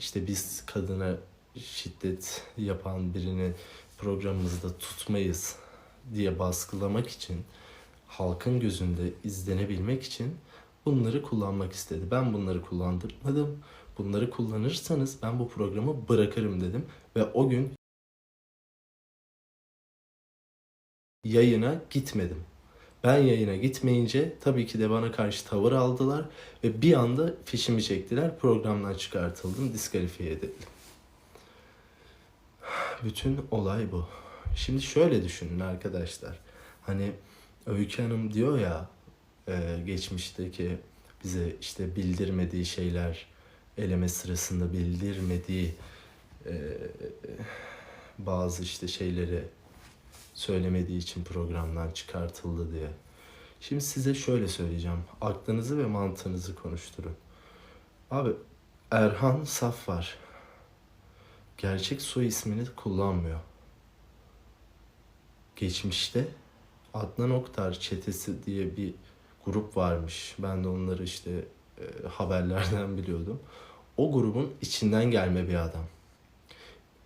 işte biz kadına şiddet yapan birini programımızda tutmayız diye baskılamak için halkın gözünde izlenebilmek için bunları kullanmak istedi. Ben bunları kullandırmadım. Bunları kullanırsanız ben bu programı bırakırım dedim ve o gün yayına gitmedim. Ben yayına gitmeyince tabii ki de bana karşı tavır aldılar ve bir anda fişimi çektiler. Programdan çıkartıldım, diskalifiye edildim. Bütün olay bu. Şimdi şöyle düşünün arkadaşlar. Hani Öykü Hanım diyor ya e, geçmişteki bize işte bildirmediği şeyler eleme sırasında bildirmediği e, bazı işte şeyleri söylemediği için programdan çıkartıldı diye. Şimdi size şöyle söyleyeceğim. Aklınızı ve mantığınızı konuşturun. Abi Erhan Saf var. Gerçek soy ismini kullanmıyor. Geçmişte Adnan Oktar çetesi diye bir grup varmış. Ben de onları işte e, haberlerden biliyordum. O grubun içinden gelme bir adam.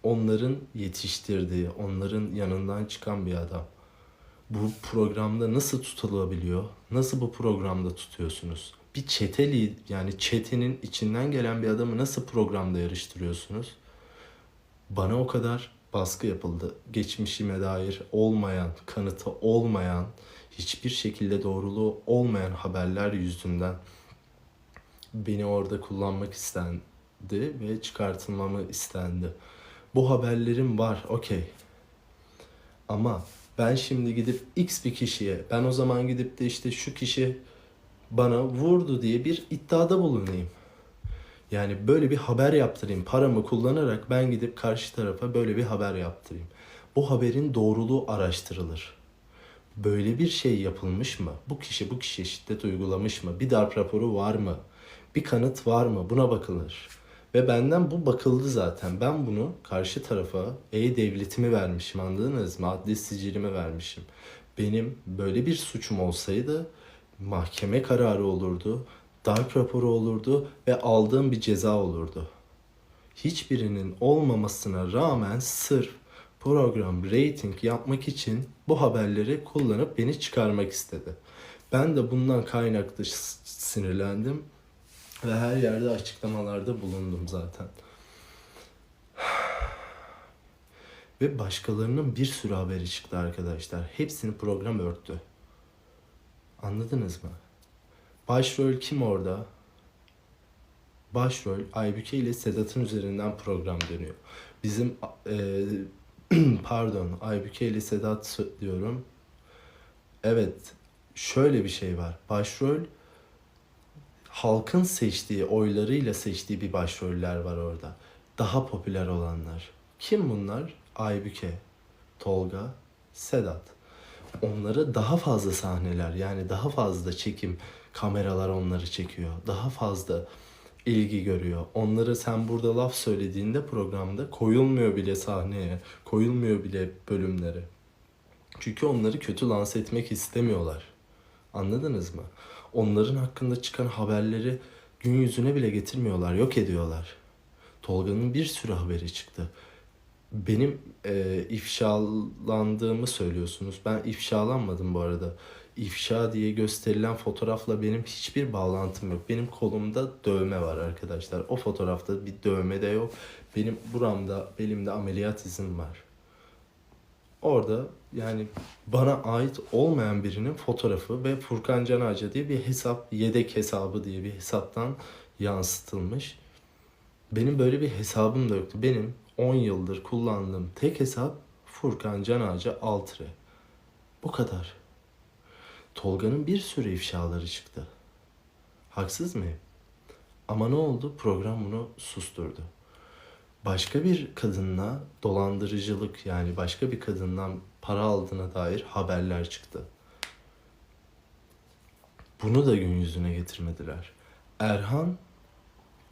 Onların yetiştirdiği, onların yanından çıkan bir adam. Bu programda nasıl tutulabiliyor? Nasıl bu programda tutuyorsunuz? Bir çeteli yani çetenin içinden gelen bir adamı nasıl programda yarıştırıyorsunuz? Bana o kadar baskı yapıldı. Geçmişime dair olmayan, kanıtı olmayan, hiçbir şekilde doğruluğu olmayan haberler yüzünden beni orada kullanmak istendi ve çıkartılmamı istendi. Bu haberlerim var, okey. Ama ben şimdi gidip X bir kişiye, ben o zaman gidip de işte şu kişi bana vurdu diye bir iddiada bulunayım. Yani böyle bir haber yaptırayım. Paramı kullanarak ben gidip karşı tarafa böyle bir haber yaptırayım. Bu haberin doğruluğu araştırılır. Böyle bir şey yapılmış mı? Bu kişi bu kişiye şiddet uygulamış mı? Bir darp raporu var mı? Bir kanıt var mı? Buna bakılır. Ve benden bu bakıldı zaten. Ben bunu karşı tarafa e-devletimi vermişim anladınız mı? Adli sicilimi vermişim. Benim böyle bir suçum olsaydı mahkeme kararı olurdu, darp raporu olurdu ve aldığım bir ceza olurdu. Hiçbirinin olmamasına rağmen sırf program rating yapmak için bu haberleri kullanıp beni çıkarmak istedi. Ben de bundan kaynaklı sinirlendim ve her yerde açıklamalarda bulundum zaten. Ve başkalarının bir sürü haberi çıktı arkadaşlar. Hepsini program örttü. Anladınız mı? Başrol kim orada? Başrol Aybüke ile Sedat'ın üzerinden program dönüyor. Bizim e, pardon Aybüke ile Sedat diyorum. Evet şöyle bir şey var. Başrol halkın seçtiği oylarıyla seçtiği bir başroller var orada. Daha popüler olanlar. Kim bunlar? Aybüke, Tolga, Sedat. Onları daha fazla sahneler yani daha fazla çekim kameralar onları çekiyor. Daha fazla ilgi görüyor. Onları sen burada laf söylediğinde programda koyulmuyor bile sahneye, koyulmuyor bile bölümlere. Çünkü onları kötü lanse etmek istemiyorlar. Anladınız mı? Onların hakkında çıkan haberleri gün yüzüne bile getirmiyorlar, yok ediyorlar. Tolga'nın bir sürü haberi çıktı. Benim e, ifşalandığımı söylüyorsunuz. Ben ifşalanmadım bu arada. İfşa diye gösterilen fotoğrafla benim hiçbir bağlantım yok. Benim kolumda dövme var arkadaşlar. O fotoğrafta bir dövme de yok. Benim buramda, belimde ameliyat izim var. Orada yani bana ait olmayan birinin fotoğrafı ve Furkan Can Ağaca diye bir hesap, yedek hesabı diye bir hesaptan yansıtılmış. Benim böyle bir hesabım da yoktu. Benim 10 yıldır kullandığım tek hesap Furkan Can Ağaca Altre. Bu kadar. Tolga'nın bir sürü ifşaları çıktı. Haksız mıyım? Ama ne oldu? Program bunu susturdu başka bir kadınla dolandırıcılık yani başka bir kadından para aldığına dair haberler çıktı. Bunu da gün yüzüne getirmediler. Erhan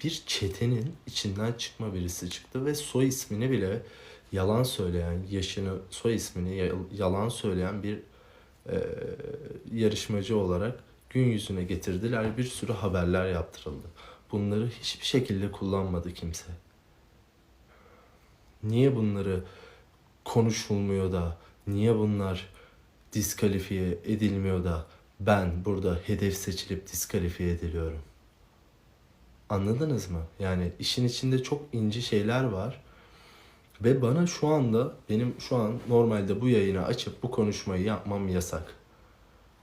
bir çetenin içinden çıkma birisi çıktı ve soy ismini bile yalan söyleyen, yaşını, soy ismini yalan söyleyen bir e, yarışmacı olarak gün yüzüne getirdiler. Bir sürü haberler yaptırıldı. Bunları hiçbir şekilde kullanmadı kimse. Niye bunları konuşulmuyor da, niye bunlar diskalifiye edilmiyor da ben burada hedef seçilip diskalifiye ediliyorum? Anladınız mı? Yani işin içinde çok ince şeyler var. Ve bana şu anda benim şu an normalde bu yayını açıp bu konuşmayı yapmam yasak.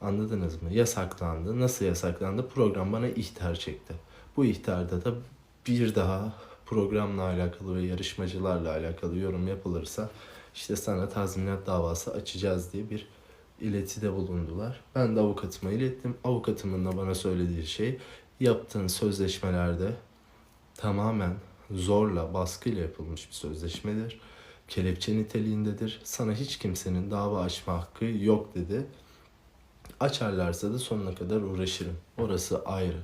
Anladınız mı? Yasaklandı. Nasıl yasaklandı? Program bana ihtar çekti. Bu ihtarda da bir daha programla alakalı ve yarışmacılarla alakalı yorum yapılırsa işte sana tazminat davası açacağız diye bir iletide bulundular. Ben de avukatıma ilettim. Avukatımın da bana söylediği şey yaptığın sözleşmelerde tamamen zorla, baskıyla yapılmış bir sözleşmedir. Kelepçe niteliğindedir. Sana hiç kimsenin dava açma hakkı yok dedi. Açarlarsa da sonuna kadar uğraşırım. Orası ayrı.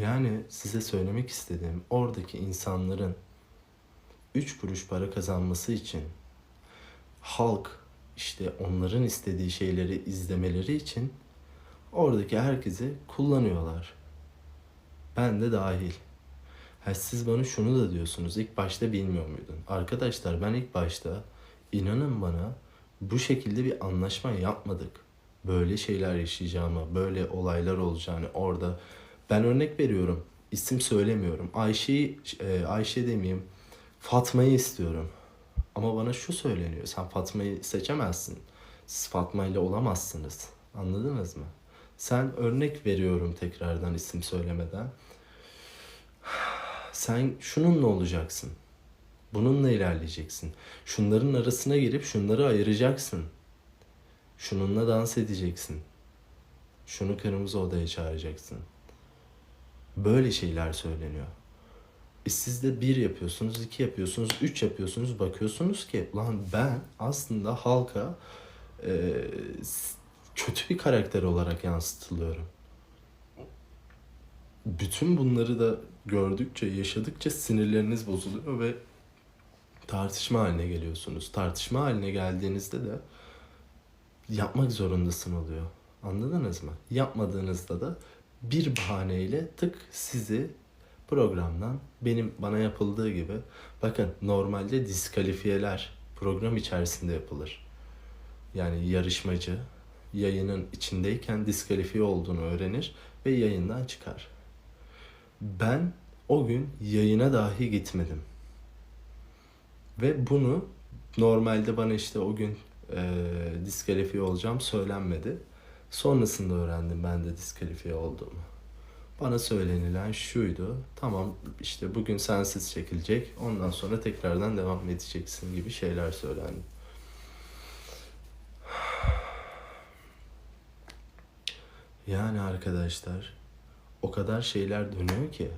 Yani size söylemek istediğim oradaki insanların 3 kuruş para kazanması için halk işte onların istediği şeyleri izlemeleri için oradaki herkesi kullanıyorlar. Ben de dahil. Ha, siz bana şunu da diyorsunuz. ilk başta bilmiyor muydun? Arkadaşlar ben ilk başta inanın bana bu şekilde bir anlaşma yapmadık. Böyle şeyler yaşayacağımı, böyle olaylar olacağını orada ben örnek veriyorum. İsim söylemiyorum. Ayşe'yi e, Ayşe demeyeyim. Fatma'yı istiyorum. Ama bana şu söyleniyor. Sen Fatma'yı seçemezsin. Siz Fatma ile olamazsınız. Anladınız mı? Sen örnek veriyorum tekrardan isim söylemeden. Sen şununla olacaksın. Bununla ilerleyeceksin. Şunların arasına girip şunları ayıracaksın. Şununla dans edeceksin. Şunu kırmızı odaya çağıracaksın. Böyle şeyler söyleniyor. E siz de bir yapıyorsunuz, iki yapıyorsunuz, üç yapıyorsunuz. Bakıyorsunuz ki lan ben aslında halka e, kötü bir karakter olarak yansıtılıyorum. Bütün bunları da gördükçe, yaşadıkça sinirleriniz bozuluyor ve tartışma haline geliyorsunuz. Tartışma haline geldiğinizde de yapmak zorundasın oluyor. Anladınız mı? Yapmadığınızda da bir bahaneyle tık sizi programdan benim bana yapıldığı gibi bakın normalde diskalifiyeler program içerisinde yapılır. Yani yarışmacı yayının içindeyken diskalifiye olduğunu öğrenir ve yayından çıkar. Ben o gün yayına dahi gitmedim. Ve bunu normalde bana işte o gün e, diskalifiye olacağım söylenmedi. Sonrasında öğrendim ben de diskalifiye olduğumu. Bana söylenilen şuydu. Tamam işte bugün sensiz çekilecek. Ondan sonra tekrardan devam edeceksin gibi şeyler söylendi. Yani arkadaşlar o kadar şeyler dönüyor ki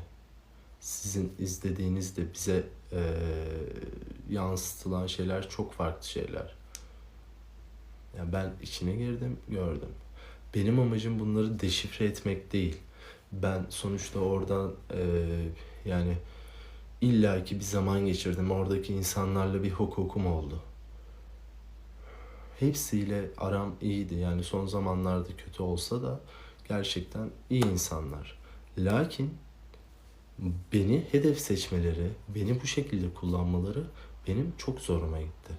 sizin izlediğinizde bize e, yansıtılan şeyler çok farklı şeyler. Yani ben içine girdim, gördüm. Benim amacım bunları deşifre etmek değil. Ben sonuçta oradan e, yani illaki bir zaman geçirdim. Oradaki insanlarla bir hukukum oldu. Hepsiyle aram iyiydi. Yani son zamanlarda kötü olsa da gerçekten iyi insanlar. Lakin beni hedef seçmeleri, beni bu şekilde kullanmaları benim çok zoruma gitti.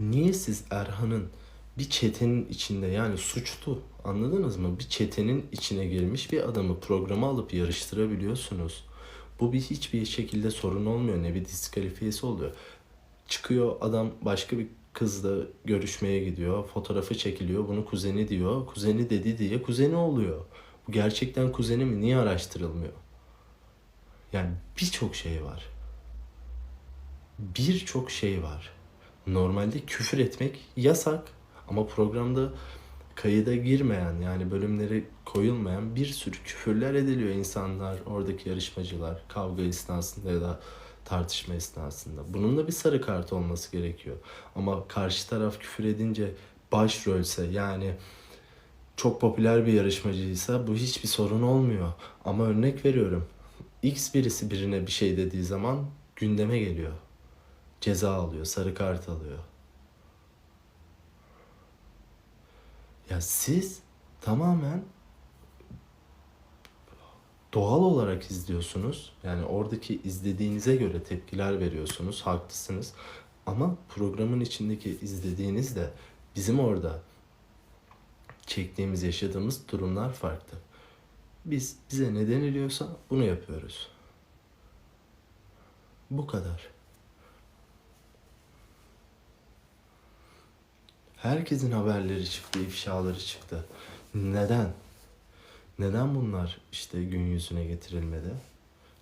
Niye siz Erhan'ın bir çetenin içinde yani suçlu anladınız mı? Bir çetenin içine girmiş bir adamı programa alıp yarıştırabiliyorsunuz. Bu bir hiçbir şekilde sorun olmuyor. Ne bir diskalifiyesi oluyor. Çıkıyor adam başka bir kızla görüşmeye gidiyor. Fotoğrafı çekiliyor. Bunu kuzeni diyor. Kuzeni dedi diye kuzeni oluyor. Bu gerçekten kuzeni mi? Niye araştırılmıyor? Yani birçok şey var. Birçok şey var. Normalde küfür etmek yasak ama programda kayıda girmeyen yani bölümleri koyulmayan bir sürü küfürler ediliyor insanlar, oradaki yarışmacılar kavga esnasında ya da tartışma esnasında. Bunun da bir sarı kart olması gerekiyor. Ama karşı taraf küfür edince başrolse yani çok popüler bir yarışmacıysa bu hiçbir sorun olmuyor. Ama örnek veriyorum. X birisi birine bir şey dediği zaman gündeme geliyor. Ceza alıyor, sarı kart alıyor. Ya siz tamamen doğal olarak izliyorsunuz. Yani oradaki izlediğinize göre tepkiler veriyorsunuz. Haklısınız. Ama programın içindeki izlediğiniz de bizim orada çektiğimiz, yaşadığımız durumlar farklı. Biz bize ne deniliyorsa bunu yapıyoruz. Bu kadar. Herkesin haberleri çıktı, ifşaları çıktı. Neden? Neden bunlar işte gün yüzüne getirilmedi?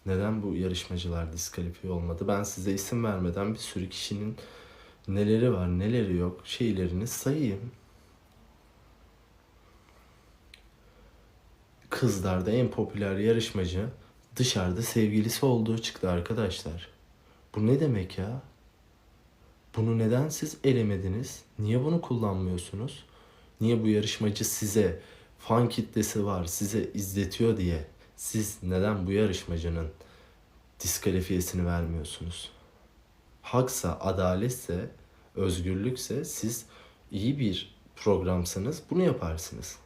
Neden bu yarışmacılar diskalifiye olmadı? Ben size isim vermeden bir sürü kişinin neleri var, neleri yok şeylerini sayayım. Kızlarda en popüler yarışmacı dışarıda sevgilisi olduğu çıktı arkadaşlar. Bu ne demek ya? Bunu neden siz elemediniz? Niye bunu kullanmıyorsunuz? Niye bu yarışmacı size fan kitlesi var, size izletiyor diye siz neden bu yarışmacının diskalifiyesini vermiyorsunuz? Haksa, adaletse, özgürlükse siz iyi bir programsanız bunu yaparsınız.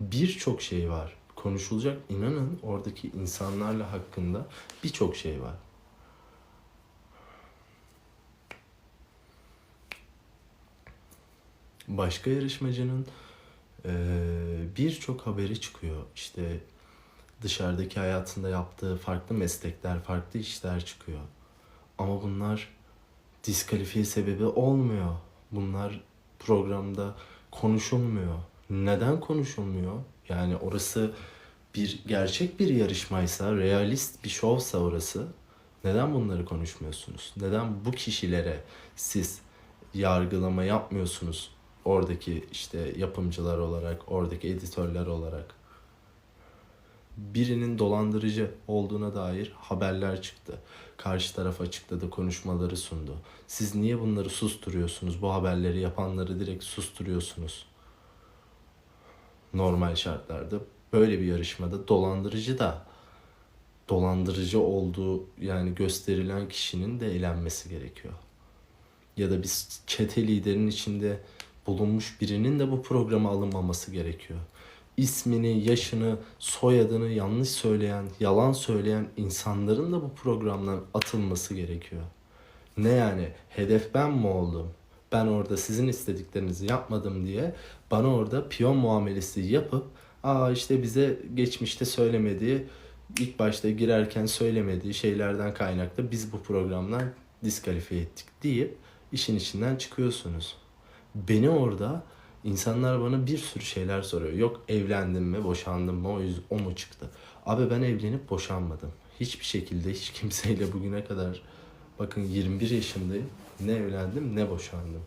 Birçok şey var. Konuşulacak inanın oradaki insanlarla hakkında birçok şey var. başka yarışmacının eee, birçok haberi çıkıyor. İşte dışarıdaki hayatında yaptığı farklı meslekler, farklı işler çıkıyor. Ama bunlar diskalifiye sebebi olmuyor. Bunlar programda konuşulmuyor. Neden konuşulmuyor? Yani orası bir gerçek bir yarışmaysa, realist bir şovsa orası neden bunları konuşmuyorsunuz? Neden bu kişilere siz yargılama yapmıyorsunuz? Oradaki işte yapımcılar olarak, oradaki editörler olarak. Birinin dolandırıcı olduğuna dair haberler çıktı. Karşı taraf açıkladı, konuşmaları sundu. Siz niye bunları susturuyorsunuz? Bu haberleri yapanları direkt susturuyorsunuz. Normal şartlarda böyle bir yarışmada dolandırıcı da dolandırıcı olduğu yani gösterilen kişinin de elenmesi gerekiyor. Ya da biz çete liderinin içinde bulunmuş birinin de bu programa alınmaması gerekiyor. İsmini, yaşını, soyadını yanlış söyleyen, yalan söyleyen insanların da bu programdan atılması gerekiyor. Ne yani hedef ben mi oldum? Ben orada sizin istediklerinizi yapmadım diye bana orada piyon muamelesi yapıp aa işte bize geçmişte söylemediği ilk başta girerken söylemediği şeylerden kaynaklı biz bu programdan diskalifiye ettik deyip işin içinden çıkıyorsunuz. Beni orada insanlar bana bir sürü şeyler soruyor. Yok evlendim mi, boşandım mı, o, yüz, o mu çıktı? Abi ben evlenip boşanmadım. Hiçbir şekilde hiç kimseyle bugüne kadar bakın 21 yaşındayım. Ne evlendim ne boşandım.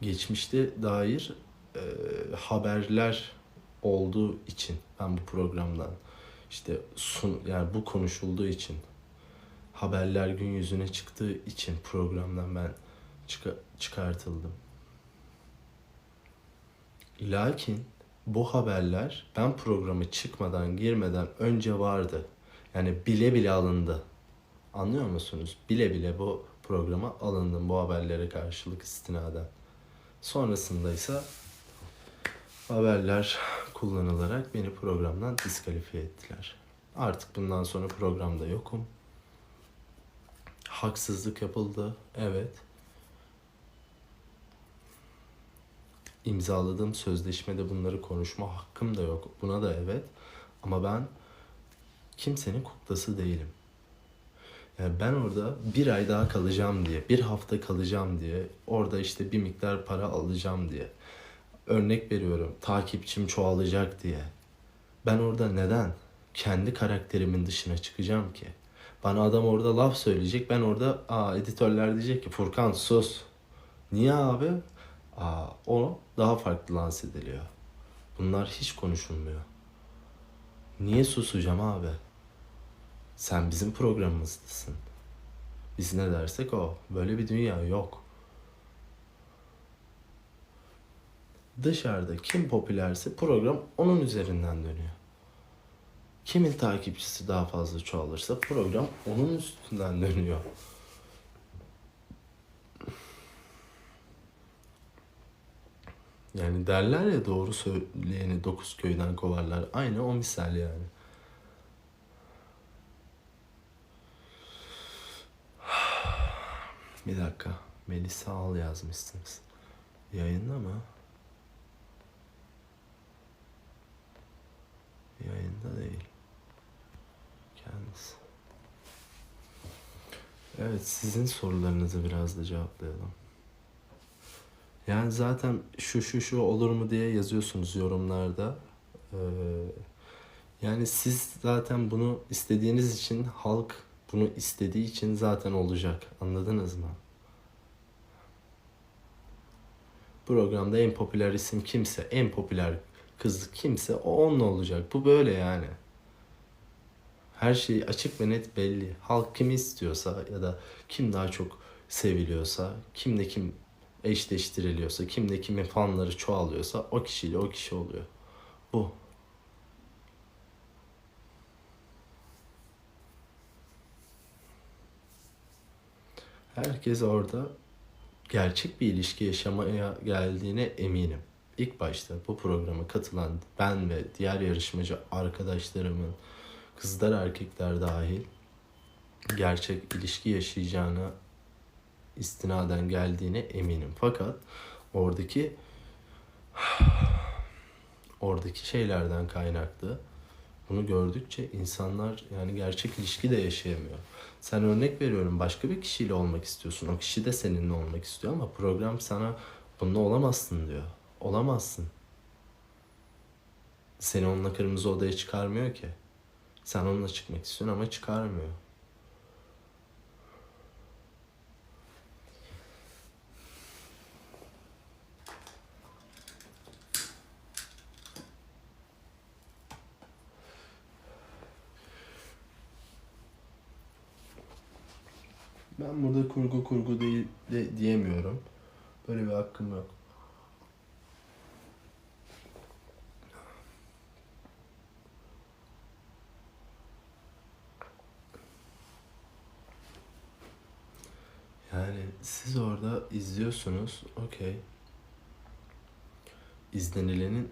Geçmişte dair e, haberler olduğu için ben bu programdan işte sun yani bu konuşulduğu için haberler gün yüzüne çıktığı için programdan ben çıka- çıkartıldım. Lakin bu haberler ben programa çıkmadan girmeden önce vardı. Yani bile bile alındı. Anlıyor musunuz? Bile bile bu programa alındım bu haberlere karşılık istinaden. Sonrasında ise haberler kullanılarak beni programdan diskalifiye ettiler. Artık bundan sonra programda yokum. Haksızlık yapıldı. Evet. imzaladığım sözleşmede bunları konuşma hakkım da yok. Buna da evet. Ama ben kimsenin kuklası değilim. Yani ben orada bir ay daha kalacağım diye, bir hafta kalacağım diye, orada işte bir miktar para alacağım diye. Örnek veriyorum, takipçim çoğalacak diye. Ben orada neden kendi karakterimin dışına çıkacağım ki? Bana adam orada laf söyleyecek, ben orada aa editörler diyecek ki Furkan sus. Niye abi? Aa, o daha farklı lanse ediliyor. Bunlar hiç konuşulmuyor. Niye susacağım abi? Sen bizim programımızdasın. Biz ne dersek o. Böyle bir dünya yok. Dışarıda kim popülerse program onun üzerinden dönüyor. Kimin takipçisi daha fazla çoğalırsa program onun üstünden dönüyor. Yani derler ya doğru söyleyeni dokuz köyden kovarlar. Aynı o misal yani. Bir dakika. Melisa Al yazmışsınız. Yayında mı? Yayında değil. Kendisi. Evet sizin sorularınızı biraz da cevaplayalım. Yani zaten şu şu şu olur mu diye yazıyorsunuz yorumlarda. Ee, yani siz zaten bunu istediğiniz için halk bunu istediği için zaten olacak. Anladınız mı? Programda en popüler isim kimse, en popüler kız kimse o onunla olacak. Bu böyle yani. Her şey açık ve net belli. Halk kimi istiyorsa ya da kim daha çok seviliyorsa, kimle kim eşleştiriliyorsa, kimle kimin fanları çoğalıyorsa o kişiyle o kişi oluyor. Bu. Herkes orada gerçek bir ilişki yaşamaya geldiğine eminim. İlk başta bu programa katılan ben ve diğer yarışmacı arkadaşlarımın kızlar erkekler dahil gerçek ilişki yaşayacağına istinaden geldiğine eminim. Fakat oradaki oradaki şeylerden kaynaklı bunu gördükçe insanlar yani gerçek ilişki de yaşayamıyor. Sen örnek veriyorum başka bir kişiyle olmak istiyorsun. O kişi de seninle olmak istiyor ama program sana bununla olamazsın diyor. Olamazsın. Seni onunla kırmızı odaya çıkarmıyor ki. Sen onunla çıkmak istiyorsun ama çıkarmıyor. Ben burada kurgu kurgu değil de diyemiyorum. Böyle bir hakkım yok. Yani siz orada izliyorsunuz, okey. İzlenilenin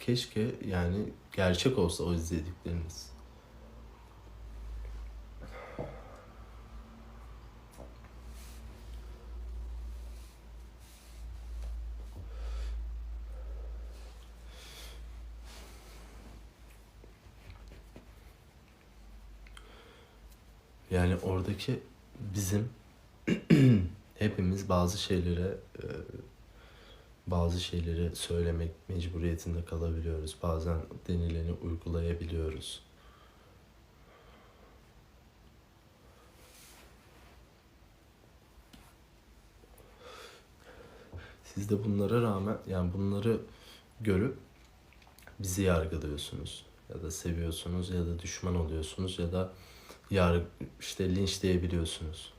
keşke yani gerçek olsa o izledikleriniz. Yani oradaki bizim hepimiz bazı şeylere e, bazı şeyleri söylemek mecburiyetinde kalabiliyoruz. Bazen denileni uygulayabiliyoruz. Siz de bunlara rağmen yani bunları görüp bizi yargılıyorsunuz ya da seviyorsunuz ya da düşman oluyorsunuz ya da yar işte linçleyebiliyorsunuz.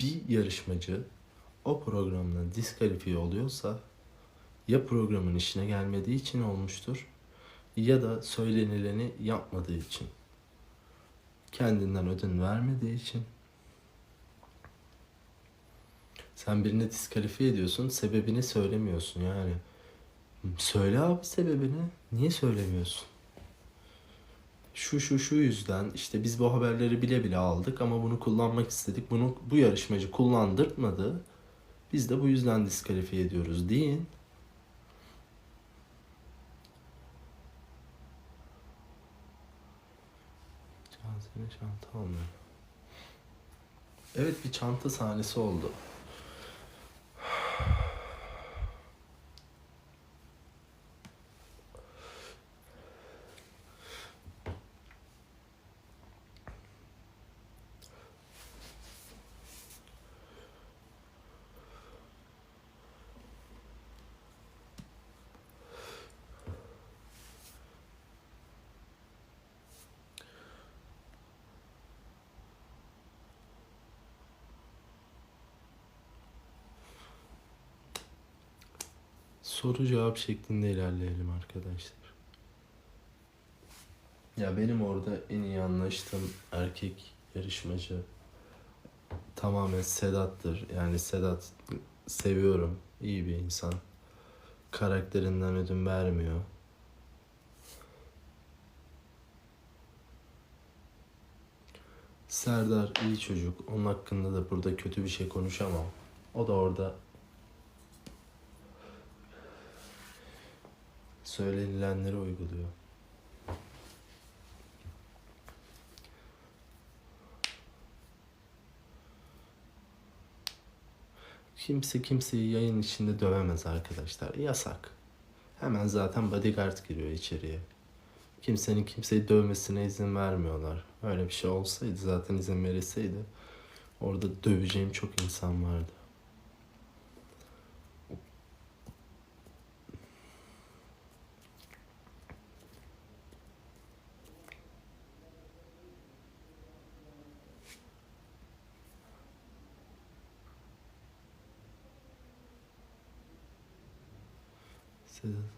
Bir yarışmacı o programdan diskalifiye oluyorsa ya programın işine gelmediği için olmuştur ya da söylenileni yapmadığı için. Kendinden ödün vermediği için. Sen birini diskalifiye ediyorsun, sebebini söylemiyorsun yani. Söyle abi sebebini. Niye söylemiyorsun? Şu şu şu yüzden işte biz bu haberleri bile bile aldık ama bunu kullanmak istedik. Bunu bu yarışmacı kullandırtmadı. Biz de bu yüzden diskalifiye ediyoruz deyin. Cansene çanta olmuyor. Evet bir çanta sahnesi oldu. Soru cevap şeklinde ilerleyelim arkadaşlar. Ya benim orada en iyi anlaştığım erkek yarışmacı tamamen Sedat'tır. Yani Sedat seviyorum. İyi bir insan. Karakterinden ödün vermiyor. Serdar iyi çocuk. Onun hakkında da burada kötü bir şey konuşamam. O da orada söylenilenleri uyguluyor. Kimse kimseyi yayın içinde dövemez arkadaşlar. Yasak. Hemen zaten bodyguard giriyor içeriye. Kimsenin kimseyi dövmesine izin vermiyorlar. Öyle bir şey olsaydı zaten izin verilseydi orada döveceğim çok insan vardı.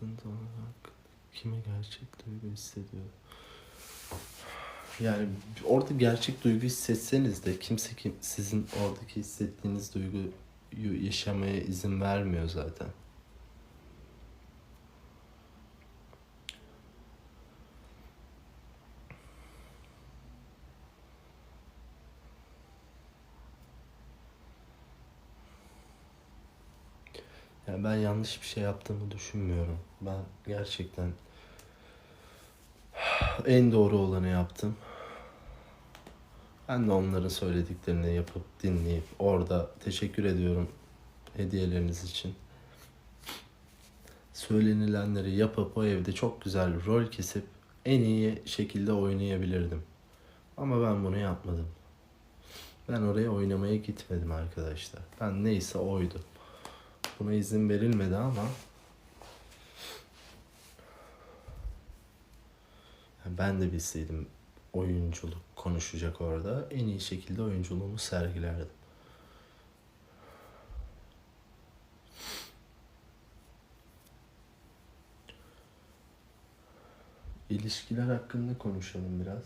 Doğal hakkında kime gerçek duygu hissediyor? Yani orada gerçek duygu hissetseniz de kimse kim, sizin oradaki hissettiğiniz duyguyu yaşamaya izin vermiyor zaten. Ben yanlış bir şey yaptığımı düşünmüyorum. Ben gerçekten en doğru olanı yaptım. Ben de onların söylediklerini yapıp dinleyip orada teşekkür ediyorum hediyeleriniz için. Söylenilenleri yapıp o evde çok güzel rol kesip en iyi şekilde oynayabilirdim. Ama ben bunu yapmadım. Ben oraya oynamaya gitmedim arkadaşlar. Ben neyse oydu. Buna izin verilmedi ama ben de bilseydim oyunculuk konuşacak orada en iyi şekilde oyunculuğumu sergilerdim. İlişkiler hakkında konuşalım biraz.